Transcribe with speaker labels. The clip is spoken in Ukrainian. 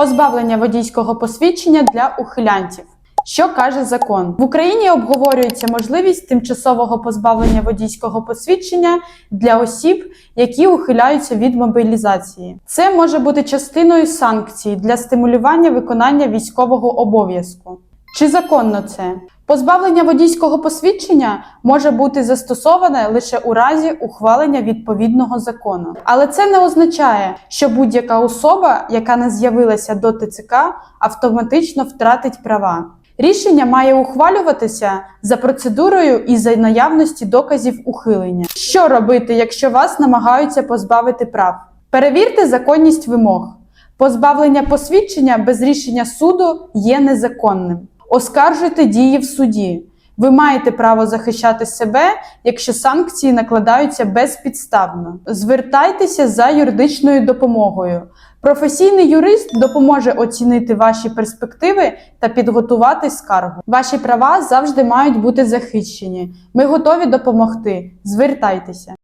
Speaker 1: Позбавлення водійського посвідчення для ухилянтів. Що каже закон? В Україні обговорюється можливість тимчасового позбавлення водійського посвідчення для осіб, які ухиляються від мобілізації. Це може бути частиною санкцій для стимулювання виконання військового обов'язку. Чи законно це? Позбавлення водійського посвідчення може бути застосоване лише у разі ухвалення відповідного закону. Але це не означає, що будь-яка особа, яка не з'явилася до ТЦК, автоматично втратить права. Рішення має ухвалюватися за процедурою і за наявності доказів ухилення. Що робити, якщо вас намагаються позбавити прав? Перевірте законність вимог. Позбавлення посвідчення без рішення суду є незаконним. Оскаржуйте дії в суді. Ви маєте право захищати себе, якщо санкції накладаються безпідставно. Звертайтеся за юридичною допомогою. Професійний юрист допоможе оцінити ваші перспективи та підготувати скаргу. Ваші права завжди мають бути захищені. Ми готові допомогти. Звертайтеся.